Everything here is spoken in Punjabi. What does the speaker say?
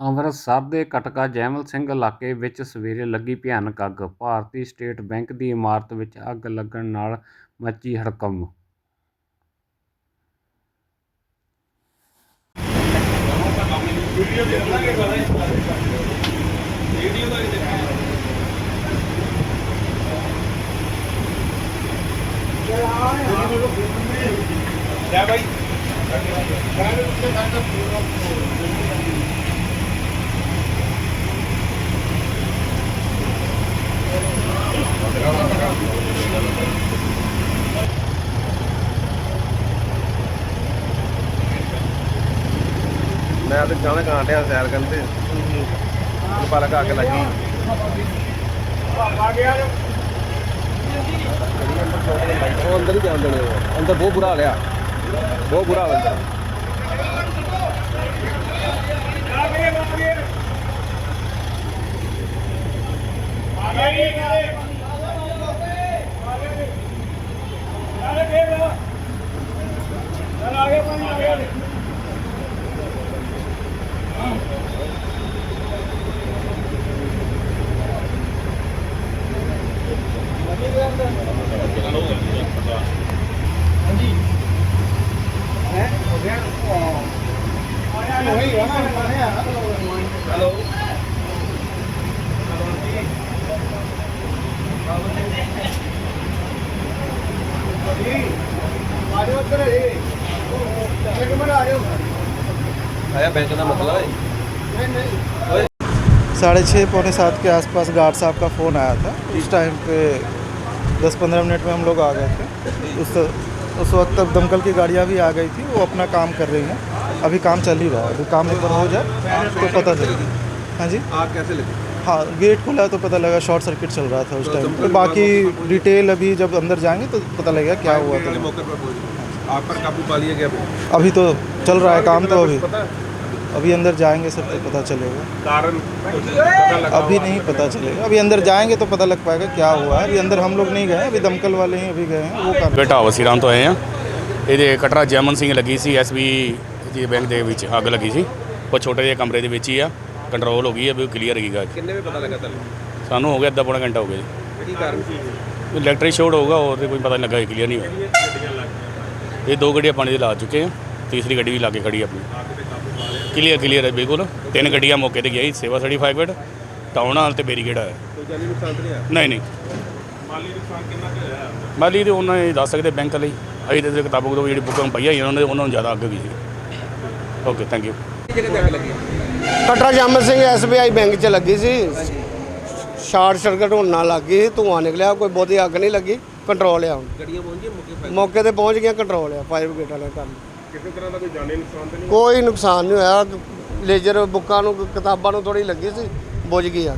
ਅੰਮ੍ਰਿਤਸਰ ਦੇ ਕਟਕਾ ਜੈਮਲ ਸਿੰਘ ਇਲਾਕੇ ਵਿੱਚ ਸਵੇਰੇ ਲੱਗੀ ਭਿਆਨਕ ਅੱਗ। ਭਾਰਤੀ ਸਟੇਟ ਬੈਂਕ ਦੀ ਇਮਾਰਤ ਵਿੱਚ ਅੱਗ ਲੱਗਣ ਨਾਲ ਮੱਚੀ ਹੜਕੰਪ। ਮੈਂ ਤੇ ਚਾਹਣਾ ਕਾਂ ਸੈਰ ਕਰਨ ਤੇ। ਮੈਨੂੰ ਪਤਾ ਲੱਗਾ ਅੱਗ ਲੱਗੀ ਉਹ ਅੰਦਰ ਹੀ ਜਾਣ ਦੇਣੇ ਅੰਦਰ ਬਹੁਤ ਬੁਰਾ ਹਾਲ ਆ। ਬਹੁਤ ਬੁਰਾ ਹਾਲ ਅੰਦਰ। ਆਇਆ ਬੈਂਕ ਦਾ ਮਸਲਾ ਹੈ साढ़े छः पौने सात के आसपास गार्ड साहब का फ़ोन आया था उस टाइम पे दस पंद्रह मिनट में हम लोग आ गए थे। उस उस वक्त तक दमकल की गाड़ियाँ भी आ गई थी वो अपना काम कर रही हैं। अभी काम चल ही रहा है। अभी काम एक बार हो जाए तो पता चलेगी। हाँ जी? आग कैसे लगी? हाँ गेट खुला तो पता लगा शॉर्ट सर्किट चल रहा था उस टाइम। पे बाकी डिटेल अभी जब अंदर जाएँगे तो पता लगेगा क्या हुआ था। मौके पर पर काबू पा लिया गया? अभी तो चल रहा है काम तो अभी। पता है? अभी अंदर जाएंगे सब तो पता चलेगा कारण कुछ पता लगा अभी नहीं पता चलेगा अभी अंदर जाएंगे तो पता लग पाएगा क्या हुआ है अभी अंदर हम लोग नहीं गए अभी दमकल वाले ही अभी गए हैं वो कर ਬੇਟਾ ਵਸੀਰਾਮ ਤੋਂ ਆਏ ਆ ਇਹਦੇ ਕਟਰਾ ਜੈਮਨ ਸਿੰਘ ਲੱਗੀ ਸੀ ਐਸਬੀ ਜੀ ਬੈਂਕ ਦੇ ਵਿੱਚ ਅੱਗ ਲੱਗੀ ਸੀ ਉਹ ਛੋਟੇ ਜਿਹੇ ਕਮਰੇ ਦੇ ਵਿੱਚ ਹੀ ਆ ਕੰਟਰੋਲ ਹੋ ਗਈ ਹੈ ਵੀ ਕਲੀਅਰ ਹੈਗੀ ਅੱਜ ਕਿੰਨੇ ਵੇ ਪਤਾ ਲੱਗਾ ਤੁਹਾਨੂੰ ਸਾਨੂੰ ਹੋ ਗਿਆ ਅੱਧਾ ਪੌਣਾ ਘੰਟਾ ਹੋ ਗਿਆ ਜੀ ਕੀ ਕਾਰਨ ਸੀ ਇਲੈਕਟ੍ਰਿਕ ਸ਼ੋਰਟ ਹੋਊਗਾ ਹੋਰ ਤੇ ਕੋਈ ਪਤਾ ਨਹੀਂ ਲੱਗਾ ਕਲੀਅਰ ਨਹੀਂ ਹੋਇਆ ਇਹ ਦੋ ਗੱਡੀਆਂ ਪਾਣੀ ਦੇ ਲਾ ਚੁੱਕੇ ਆ ਤੀਸਰੀ ਗੱਡੀ ਵੀ ਲਾ ਕੇ ਖੜੀ ਆਪਣੀ। ਕਲੀਅਰ ਕਲੀਅਰ ਹੈ ਬਿਲਕੁਲ। ਤਿੰਨ ਗੱਡੀਆਂ ਮੌਕੇ ਤੇ ਗਈ ਸੇਵਾ ਸਰਟੀਫਾਈਡ ਟਾਊਨ ਹਾਲ ਤੇ ਬੈਰੀਗੇਡ ਹੈ ਕੋਈ ਜਾਨੀ ਨੁਕਸਾਨ ਤਾਂ ਨਹੀਂ ਆਇਆ? ਨਹੀਂ ਨਹੀਂ। ਮਾਲੀ ਨੁਕਸਾਨ ਕਿੰਨਾ ਕੁ ਹੋਇਆ? ਮਾਲੀ ਤੇ ਉਹਨਾਂ ਨੇ ਦੱਸ ਸਕਦੇ ਬੈਂਕ ਲਈ ਅਸੀਂ ਤੇ ਕਿਤਾਬਾਂ ਤੋਂ ਜਿਹੜੀ ਬੁੱਕਾਂ ਪਈਆਂ ਹੋਈਆਂ ਉਹਨਾਂ ਨੇ ਉਹਨਾਂ ਨੂੰ ਜ਼ਿਆਦਾ ਅੱਗ ਵੀ ਸੀ ਓਕੇ ਥੈਂਕ ਯੂ ਕਿਹੜੀ ਜਗ੍ਹਾ ਤੇ ਅੱਗ ਲੱਗੀ? ਕਟਰਾ ਜਾਮਲ ਸਿੰਘ ਐਸਬੀਆਈ ਬੈਂਕ 'ਚ ਲੱਗੀ ਸੀ। ਸ਼ਾਰਟ ਸਰਕਟ ਹੋਣ ਨਾਲ ਲੱਗ ਗਈ ਧੂੰਆਂ ਨਿਕਲਿਆ ਕੋਈ ਬਹੁਤੀ ਅੱਗ ਨਹੀਂ ਲੱਗੀ ਕੰਟਰੋਲ ਆ ਹੁਣ। ਗੱਡੀਆਂ ਮੌਕੇ ਪਰ ਮੌਕੇ ਤੇ ਪਹੁੰਚ ਗਿਆ ਕੰਟਰੋਲ ਆ ਫਾਇਰ ਬ੍ਰਿਗੇਡ ਵਾਲੇ ਕੰਮ ਕਿਸੇ ਤਰ੍ਹਾਂ ਦਾ ਕੋਈ ਜਾਨੀ ਨੁਕਸਾਨ ਤਾਂ ਨਹੀਂ ਕੋਈ ਨੁਕਸਾਨ ਨਹੀਂ ਹੋਇਆ। ਲੇਜ਼ਰ ਬੁੱਕਾਂ ਨੂੰ, ਕਿਤਾਬਾਂ ਨੂੰ ਥੋੜੀ ਲੱਗੀ ਸੀ, ਬੁਝ ਗਈ ਆ।